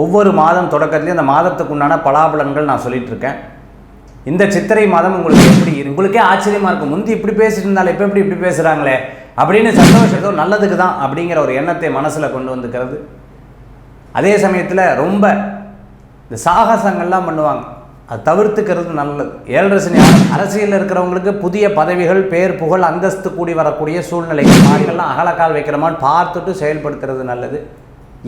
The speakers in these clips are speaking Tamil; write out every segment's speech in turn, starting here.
ஒவ்வொரு மாதம் தொடக்கத்துலேயும் அந்த மாதத்துக்கு உண்டான பலாபலன்கள் நான் சொல்லிட்டு இருக்கேன் இந்த சித்திரை மாதம் உங்களுக்கு எப்படி உங்களுக்கே ஆச்சரியமாக இருக்கும். முந்தி இப்படி பேசிட்டு இருந்தாலும் இப்போ எப்படி இப்படி பேசுகிறாங்களே அப்படின்னு சந்தோஷத்தோ நல்லதுக்கு தான் அப்படிங்கிற ஒரு எண்ணத்தை மனசில் கொண்டு வந்துக்கிறது. அதே சமயத்தில் ரொம்ப இந்த சாகசங்கள்லாம் பண்ணுவாங்க. அது தவிர்த்துக்கிறது நல்லது. ஏழரசனி அரசியலில் இருக்கிறவங்களுக்கு புதிய பதவிகள் பேர் புகழ் அந்தஸ்து கூடி வரக்கூடிய சூழ்நிலை மாறிகள்லாம் அகலக்கால் வைக்கிறோமான்னு பார்த்துட்டு செயல்படுத்துறது நல்லது.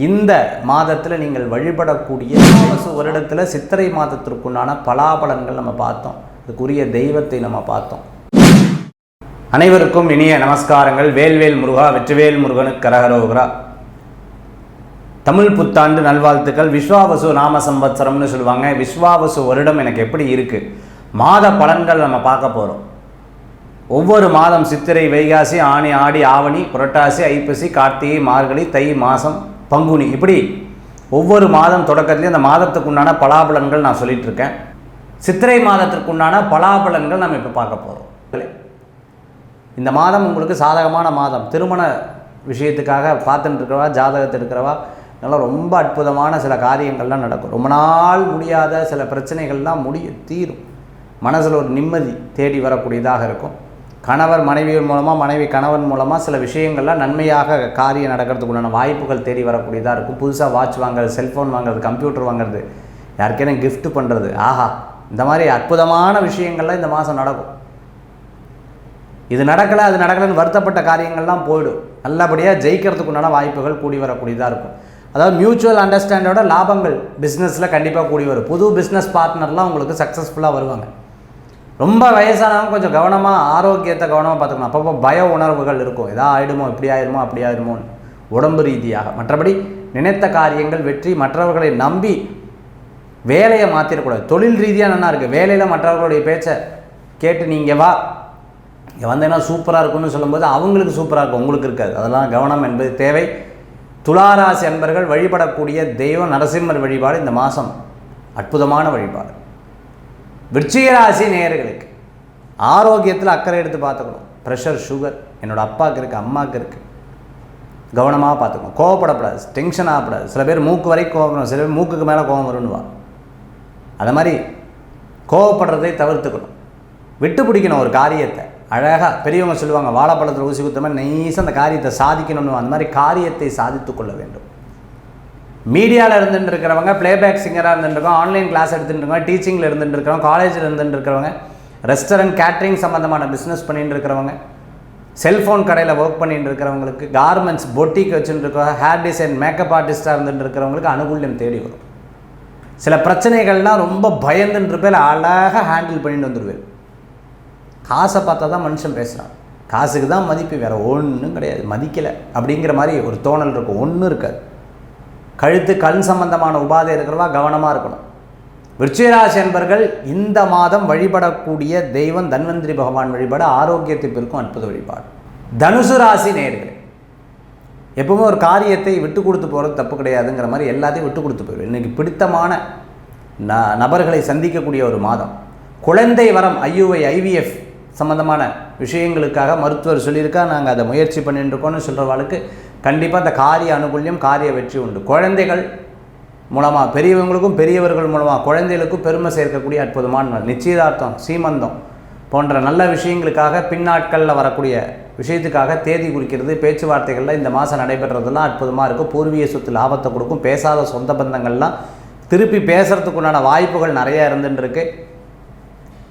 இந்த மாதத்தில் நீங்கள் வழிபடக்கூடிய தாமச வருடத்தில் சித்திரை மாதத்திற்குண்டான பலாபலன்கள் நம்ம பார்த்தோம். அதுக்குரிய தெய்வத்தை நம்ம பார்த்தோம். அனைவருக்கும் இனிய நமஸ்காரங்கள். வேல்வேல் முருகா வெற்றிவேல் முருகனுக்கு கரகரோகரா. தமிழ் புத்தாண்டு நல்வாழ்த்துக்கள். விஸ்வாவசு நாம சம்பத்சரம்னு சொல்லுவாங்க. விஸ்வாவசு வருடம் எனக்கு எப்படி இருக்குது மாத பலன்கள் நம்ம பார்க்க போகிறோம் ஒவ்வொரு மாதம் சித்திரை வைகாசி ஆணி ஆடி ஆவணி புரட்டாசி ஐப்பசி கார்த்திகை மார்கழி தை மாதம் பங்குனி. இப்படி ஒவ்வொரு மாதம் தொடக்கத்துலேயும் அந்த மாதத்துக்கு உண்டான பலாபலன்கள் நான் சொல்லிட்டு இருக்கேன் சித்திரை மாதத்திற்கு உண்டான பலாபலன்கள் நம்ம இப்போ பார்க்க போகிறோம் இந்த மாதம் உங்களுக்கு சாதகமான மாதம். திருமண விஷயத்துக்காக பார்த்துட்டு இருக்கிறவா ஜாதகத்தை இருக்கிறவா நல்லா ரொம்ப அற்புதமான சில காரியங்கள்லாம் நடக்கும். ரொம்ப நாள் முடியாத சில பிரச்சனைகள்லாம் முடிய தீரும். மனசில் ஒரு நிம்மதி தேடி வரக்கூடியதாக இருக்கும். கணவர் மனைவியின் மூலமாக மனைவி கணவன் மூலமாக சில விஷயங்கள்லாம் நன்மையாக காரியம் நடக்கிறதுக்குள்ளான வாய்ப்புகள் தேடி வரக்கூடியதாக இருக்கும். புதுசாக வாட்ச் வாங்குறது செல்ஃபோன் வாங்குறது கம்ப்யூட்டர் வாங்குறது யாருக்கேனும் கிஃப்ட் பண்ணுறது ஆஹா இந்த மாதிரி அற்புதமான விஷயங்கள்லாம் இந்த மாதம் நடக்கும். இது நடக்கலை அது நடக்கலைன்னு வருத்தப்பட்ட காரியங்கள்லாம் போயிடும். நல்லபடியாக ஜெயிக்கிறதுக்குண்டான வாய்ப்புகள் கூடி வரக்கூடியதாக இருக்கும். அதாவது மியூச்சுவல் அண்டர்ஸ்டாண்டோட லாபங்கள் பிஸ்னஸில் கண்டிப்பாக கூடி வரும். புது பிஸ்னஸ் பார்ட்னர்லாம் உங்களுக்கு சக்ஸஸ்ஃபுல்லாக வருவாங்க. ரொம்ப வயசானவங்க கொஞ்சம் கவனமாக ஆரோக்கியத்தை கவனமாக பார்த்துக்கணும். அப்பப்போ பய உணர்வுகள் இருக்கும். எதா ஆயிடுமோ இப்படி ஆயிடுமோ அப்படி ஆயிடுமோன்னு உடம்பு ரீதியாக. மற்றபடி நினைத்த காரியங்கள் வெற்றி மற்றவர்களை நம்பி வேலையை மாற்றிடக்கூடாது தொழில் ரீதியாக நல்லா இருக்குது வேலையில் மற்றவர்களுடைய பேச்சை கேட்டு நீங்கள் வா. இங்கே வந்தேன்னா சூப்பராக இருக்கும்னு சொல்லும்போது அவங்களுக்கு சூப்பராக இருக்கும். உங்களுக்கு இருக்காது. அதெல்லாம் கவனம் என்பது தேவை. துளாராசி அன்பர்கள் வழிபடக்கூடிய தெய்வம் நரசிம்மர் வழிபாடு இந்த மாதம் அற்புதமான வழிபாடு. விருச்சிகராசி நேயர்களுக்கு ஆரோக்கியத்தில் அக்கறை எடுத்து பார்த்துக்கணும். ப்ரெஷர் சுகர் என்னோட அப்பாவுக்கு இருக்குது அம்மாவுக்கு இருக்குது கவனமாக பார்த்துக்கணும். கோவப்படக்கூடாது. டென்ஷன் ஆகக்கூடாது. சில பேர் மூக்கு வரைக்கும் கோவம் வரும். சில பேர் மூக்குக்கு மேலே கோவம் வரும்னுவா. அது மாதிரி கோவப்படுறதை தவிர்த்துக்கணும். விட்டு பிடிக்கணும் ஒரு காரியத்தை. அழகாக பெரியவங்க சொல்லுவாங்க வாழைப்பழத்தில் ஊசி குத்துற மாதிரி நைஸாக அந்த காரியத்தை சாதிக்கணும்னு அந்த மாதிரி காரியத்தை சாதித்து கொள்ள வேண்டும். மீடியாவில் இருந்துட்டு இருக்கிறவங்க ப்ளேபேக் சிங்கராக இருந்துட்டு இருக்கோம் ஆன்லைன் கிளாஸ் எடுத்துகிட்டு இருக்கோம் டீச்சிங்கில் இருந்துட்டு இருக்கிறவங்க காலேஜில் இருந்துட்டு இருக்கிறவங்க ரெஸ்டாரண்ட் கேட்ரிங் சம்மந்தமான பிஸ்னஸ் பண்ணிட்டு இருக்கிறவங்க செல்ஃபோன் கடையில் ஒர்க் பண்ணிட்டு இருக்கிறவங்களுக்கு கார்மெண்ட்ஸ் பொட்டிக் வச்சுட்டு இருக்கவங்க ஹேர் டிசைன் மேக்கப் ஆர்டிஸ்ட்டாக இருந்துட்டு இருக்கிறவங்களுக்கு அனுகூல்யம் தேடி வரும். சில பிரச்சனைகள்லாம் ரொம்ப பயந்துன்ற இருப்பேன் அழகாக ஹேண்டில் பண்ணிட்டு வந்துடுவேன் காசை பார்த்தா தான் மனுஷன் பேசுகிறான் காசுக்கு தான் மதிப்பு வேறு ஒன்றும் கிடையாது. மதிக்கலை அப்படிங்கிற மாதிரி ஒரு தோணல் இருக்கும். ஒன்றும் இருக்காது. கழுத்து கண் சம்பந்தமான உபாதை இருக்கிறவா கவனமாக இருக்கணும். விருச்சிகராசி என்பர்கள் இந்த மாதம் வழிபடக்கூடிய தெய்வம் தன்வந்திரி பகவான் வழிபாடு ஆரோக்கியத்தை பெருக்கும் அற்புத வழிபாடு. தனுசு ராசி நேர்கள் எப்பவுமே ஒரு காரியத்தை விட்டு கொடுத்து போகிறது தப்பு கிடையாதுங்கிற மாதிரி எல்லாத்தையும் விட்டு கொடுத்து போயிடும் இன்றைக்கி பிடித்தமான ந நபர்களை சந்திக்கக்கூடிய ஒரு மாதம். குழந்தை வரம் ஐயுஐ ஐவிஎஃப் சம்மந்தமான விஷயங்களுக்காக மருத்துவர் சொல்லியிருக்கா நாங்கள் அதை முயற்சி பண்ணிட்டு இருக்கோம்னு சொல்கிறவாளுக்கு கண்டிப்பாக அந்த காரிய அனுகூல்யம் காரிய வெற்றி உண்டு. குழந்தைகள் மூலமாக பெரியவங்களுக்கும் பெரியவர்கள் மூலமாக குழந்தைகளுக்கும் பெருமை சேர்க்கக்கூடிய அற்புதமான நிச்சயதார்த்தம் சீமந்தம் போன்ற நல்ல விஷயங்களுக்காக பின்னாட்களில் வரக்கூடிய விஷயத்துக்காக தேதி குறிக்கிறது பேச்சுவார்த்தைகளில் இந்த மாதம் நடைபெறதெல்லாம் அற்புதமாக இருக்கும். பூர்வீக சொத்து லாபத்தை கொடுக்கும். பேசாத சொந்த பந்தங்கள்லாம் திருப்பி பேசுகிறதுக்கு உண்டான வாய்ப்புகள் நிறையா இருந்துட்டுருக்கு.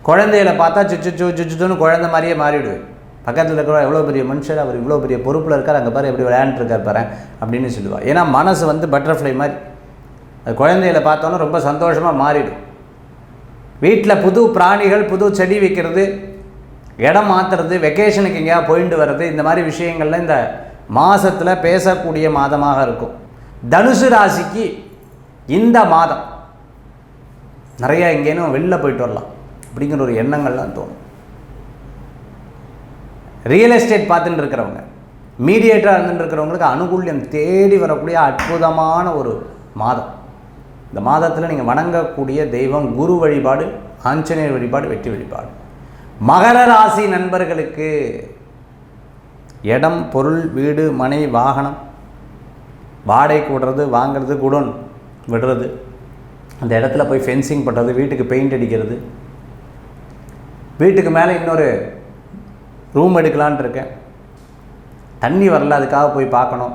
குழந்தைகளை பார்த்தா சுச்சு சுச்சுன்னு குழந்தை மாதிரியே மாறிடுவேன் பக்கத்தில் இருக்கிற எவ்வளோ பெரிய மனுஷர் அவர் இவ்வளோ பெரிய பொறுப்பில் இருக்கார் அங்கே பாரு எப்படி விளையாண்டுருக்கார் பாரு அப்படின்னு சொல்லுவாள் ஏன்னா மனசு வந்து பட்டர்ஃப்ளை மாதிரி. அது குழந்தையில பார்த்தோன்னா ரொம்ப சந்தோஷமாக மாறிடும். வீட்டில் புது பிராணிகள் புது செடி வைக்கிறது இடம் மாற்றுறது வெக்கேஷனுக்கு எங்கேயாவது போயிட்டு வர்றது இந்த மாதிரி விஷயங்கள்ல இந்த மாதத்தில் பேசக்கூடிய மாதமாக இருக்கும். தனுசு ராசிக்கு இந்த மாதம் நிறையா எங்கேனும் வெளில போயிட்டு வரலாம். அப்படிங்கிற ஒரு எண்ணங்கள்லாம் தோணும். ரியல் எஸ்டேட் பார்த்துட்டு இருக்கிறவங்க மீடியேட்டராக இருந்துட்டு இருக்கிறவங்களுக்கு அனுகூல்யம் தேடி வரக்கூடிய அற்புதமான ஒரு மாதம். இந்த மாதத்தில் நீங்கள் வணங்கக்கூடிய தெய்வம் குரு வழிபாடு ஆஞ்சநேயர் வழிபாடு வெற்றி வழிபாடு. மகர ராசி நண்பர்களுக்கு இடம் பொருள் வீடு மனை வாகனம் வாடகை கூடுறது வாங்குறது குடோன் விடுறது அந்த இடத்துல போய் ஃபென்சிங் பண்ணுறது வீட்டுக்கு பெயிண்ட் அடிக்கிறது வீட்டுக்கு மேலே இன்னொரு ரூம் எடுக்கலான்ட்டு இருக்கேன். தண்ணி வரல அதுக்காக போய் பார்க்கணும்.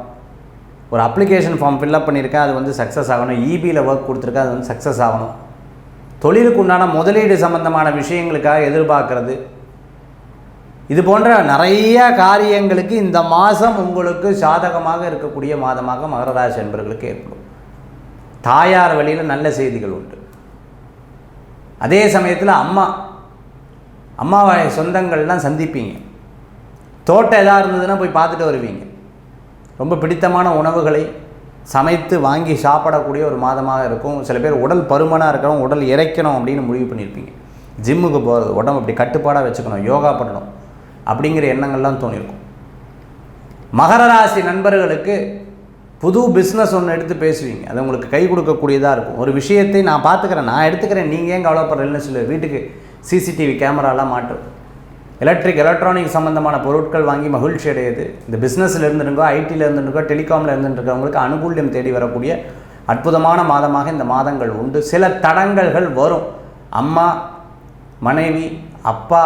ஒரு அப்ளிகேஷன் ஃபார்ம் ஃபில்லப் பண்ணியிருக்கேன் அது வந்து சக்ஸஸ் ஆகணும். இபியில் ஒர்க் கொடுத்துருக்கேன் அது வந்து சக்ஸஸ் ஆகணும். தொழிலுக்கு உண்டான முதலீடு சம்பந்தமான விஷயங்களுக்காக எதிர்பார்க்கறது. இது போன்ற நிறைய காரியங்களுக்கு இந்த மாதம் உங்களுக்கு சாதகமாக இருக்கக்கூடிய மாதமாக மகரராசி என்பர்களுக்கு என்பவர்களுக்கு ஏற்படும். தாயார் வழியில் நல்ல செய்திகள் உண்டு. அதே சமயத்தில் அம்மா அம்மாவை சொந்தங்கள்லாம் சந்திப்பீங்க. தோட்டம் எதாக இருந்ததுன்னா போய் பார்த்துட்டு வருவீங்க. ரொம்ப பிடித்தமான உணவுகளை சமைத்து வாங்கி சாப்பிடக்கூடிய ஒரு மாதமாக இருக்கும். சில பேர் உடல் பருமனாக இருக்கணும் உடல் இறைக்கணும் அப்படின்னு முடிவு பண்ணியிருப்பீங்க. ஜிம்முக்கு போகிறது உடம்பு அப்படி கட்டுப்பாடாக வச்சுக்கணும் யோகா பண்ணணும் அப்படிங்கிற எண்ணங்கள்லாம் தோணியிருக்கும். மகர ராசி நண்பர்களுக்கு புது பிஸ்னஸ் ஒன்று எடுத்து பேசுவீங்க. அது உங்களுக்கு கை கொடுக்கக்கூடியதாக இருக்கும். ஒரு விஷயத்தை நான் பார்த்துக்கிறேன் நான் எடுத்துக்கிறேன் நீங்கள் ஏன் கவலைப்படுறேன்னு சொல்லி வீட்டுக்கு சிசிடிவி கேமராலாம் மாட்டு. எலக்ட்ரிக் எலக்ட்ரானிக் சம்மந்தமான பொருட்கள் வாங்கி மகிழ்ச்சி அடையுது இந்த பிஸ்னஸில் இருந்துருக்கோ ஐடியில் இருந்துருக்கோ டெலிகாமில் இருந்துருக்கவங்களுக்கு அனுகூல்யம் தேடி வரக்கூடிய அற்புதமான மாதமாக இந்த மாதங்கள் உண்டு. சில தடங்கல்கள் வரும். அம்மா மனைவி அப்பா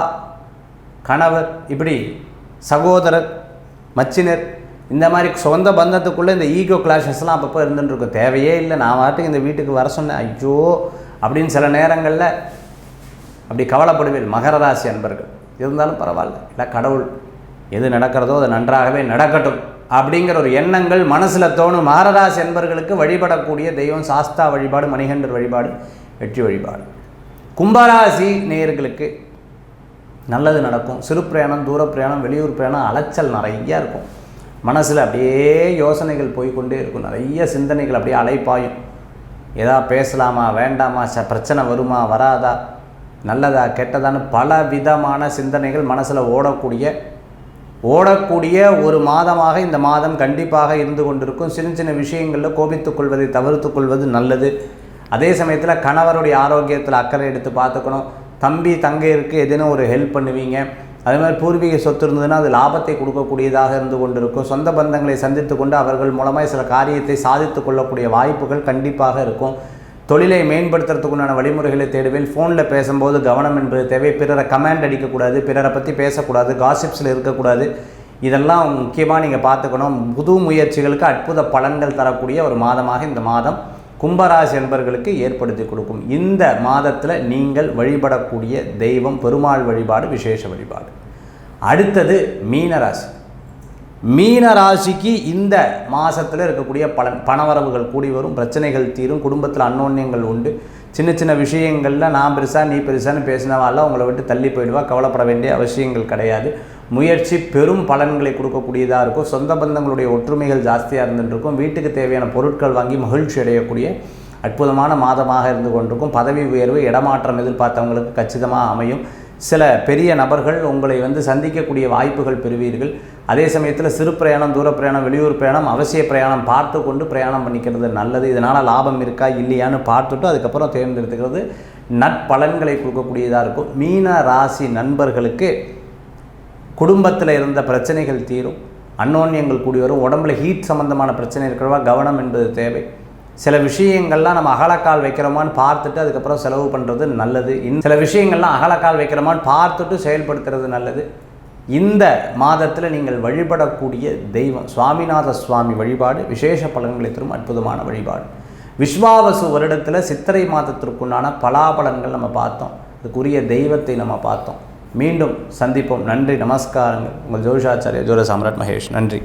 கணவர் இப்படி சகோதரர் மச்சினர் இந்த மாதிரி சொந்த பந்தத்துக்குள்ளே இந்த ஈகோ கிளாஷஸ்லாம் அப்பப்போ இருந்துட்டுருக்கும். தேவையே இல்லை. நான் வாட்டுக்கு இந்த வீட்டுக்கு வர சொன்னேன். ஐயோ! அப்படின்னு சில நேரங்களில் அப்படி கவலைப்படுவேன் மகர ராசி அன்பர்கள். இருந்தாலும் பரவாயில்ல. இல்லை கடவுள் எது நடக்கிறதோ அது நன்றாகவே நடக்கட்டும் அப்படிங்கிற ஒரு எண்ணங்கள் மனசில் தோணும். மகர என்பர்களுக்கு வழிபடக்கூடிய தெய்வம் சாஸ்தா வழிபாடு மணிகண்டர் வழிபாடு வெற்றி வழிபாடு. கும்பராசி நேயர்களுக்கு நல்லது நடக்கும். சிறு பிரயாணம் தூர பிரயாணம் வெளியூர் பிரயாணம் அலைச்சல் நிறையா இருக்கும். மனசில் அப்படியே யோசனைகள் போய்க்கொண்டே இருக்கும். நிறைய சிந்தனைகள் அப்படியே அலைப்பாயும். ஏதா பேசலாமா வேண்டாமா ச பிரச்சனை வருமா வராதா? நல்லதா கெட்டதான்னு பல விதமான சிந்தனைகள் மனசில் ஓடக்கூடிய ஓடக்கூடிய ஒரு மாதமாக இந்த மாதம் கண்டிப்பாக இருந்து கொண்டிருக்கும். சின்ன சின்ன விஷயங்களில் கோபித்துக் கொள்வதை தவிர்த்துக் கொள்வது நல்லது. அதே சமயத்தில் கணவருடைய ஆரோக்கியத்தில் அக்கறை எடுத்து பார்த்துக்கணும். தம்பி தங்கையருக்கு எதுனும் ஒரு ஹெல்ப் பண்ணுவீங்க. அதே மாதிரி பூர்வீக சொத்து இருந்ததுன்னா அது லாபத்தை கொடுக்கக்கூடியதாக இருந்து கொண்டிருக்கும். சொந்த பந்தங்களை சந்தித்து கொண்டு அவர்கள் மூலமாக சில காரியத்தை சாதித்து கொள்ளக்கூடிய வாய்ப்புகள் கண்டிப்பாக இருக்கும். தொழிலை மேம்படுத்துறதுக்குண்டான வழிமுறைகளை தேடுவேன். ஃபோனில் பேசும்போது கவனம் என்பது தேவை. பிறரை கமெண்ட் அடிக்கக்கூடாது. பிறரை பற்றி பேசக்கூடாது. காசிப்ஸில் இருக்கக்கூடாது. இதெல்லாம் முக்கியமாக நீங்கள் பார்த்துக்கணும். புது முயற்சிகளுக்கு அற்புத பலன்கள் தரக்கூடிய ஒரு மாதமாக இந்த மாதம் கும்பராசி என்பர்களுக்கு ஏற்படுத்தி கொடுக்கும். இந்த மாதத்தில் நீங்கள் வழிபடக்கூடிய தெய்வம் பெருமாள் வழிபாடு விசேஷ வழிபாடு. அடுத்தது மீனராசி. மீன ராசிக்கு இந்த மாதத்தில் இருக்கக்கூடிய பலன் பணவரவுகள் கூடி வரும் பிரச்சனைகள் தீரும் குடும்பத்தில் அன்னோன்யங்கள் உண்டு. சின்ன சின்ன விஷயங்களில் நான் பெருசாக நீ பெருசான்னு பேசினவால உங்களை விட்டு தள்ளி போயிடுவா கவலைப்பட வேண்டிய அவசியங்கள் கிடையாது. முயற்சி பெரும் பலன்களை கொடுக்கக்கூடியதாக இருக்கும். சொந்த பந்தங்களுடைய ஒற்றுமைகள் ஜாஸ்தியாக இருந்துருக்கும். வீட்டுக்கு தேவையான பொருட்கள் வாங்கி மகிழ்ச்சி அடையக்கூடிய அற்புதமான மாதமாக இருந்து கொண்டிருக்கும். பதவி உயர்வு இடமாற்றம் எதிர்பார்த்தவங்களுக்கு கச்சிதமாக அமையும். சில பெரிய நபர்கள் உங்களை வந்து சந்திக்கக்கூடிய வாய்ப்புகள் பெறுவீர்கள். அதே சமயத்தில் சிறு பிரயாணம் தூர பிரயாணம் வெளியூர் பிரயாணம் அவசிய பிரயாணம் பார்த்து கொண்டு பிரயாணம் பண்ணிக்கிறது நல்லது. இதனால் லாபம் இருக்கா இல்லையான்னு பார்த்துட்டு அதுக்கப்புறம் தேர்ந்தெடுத்துக்கிறது நற்பலன்களை கொடுக்கக்கூடியதாக இருக்கும். மீன ராசி நண்பர்களுக்கு குடும்பத்தில் இருந்த பிரச்சனைகள் தீரும். அன்னோன்யங்கள் கூடி வரும். உடம்புல ஹீட் சம்மந்தமான பிரச்சனை இருக்கிறவா கவனம் என்பது தேவை. சில விஷயங்கள்லாம் நம்ம அகலக்கால் வைக்கிறோமான்னு பார்த்துட்டு அதுக்கப்புறம் செலவு பண்ணுறது நல்லது. இன் சில விஷயங்கள்லாம் அகலக்கால் வைக்கிறோமான்னு பார்த்துட்டு செயல்படுத்துறது நல்லது. இந்த மாதத்தில் நீங்கள் வழிபடக்கூடிய தெய்வம் சுவாமிநாத சுவாமி வழிபாடு விசேஷ பலன்களை தரும் அற்புதமான வழிபாடு. விஸ்வாவசு வருடத்தில் சித்திரை மாதத்திற்குண்டான பலாபலன்கள் நம்ம பார்த்தோம். அதுக்குரிய தெய்வத்தை நம்ம பார்த்தோம். மீண்டும் சந்திப்போம். நன்றி. நமஸ்காரங்கள். உங்கள் ஜோஷாச்சாரிய ஜோர சாம்ராட் மகேஷ். நன்றி.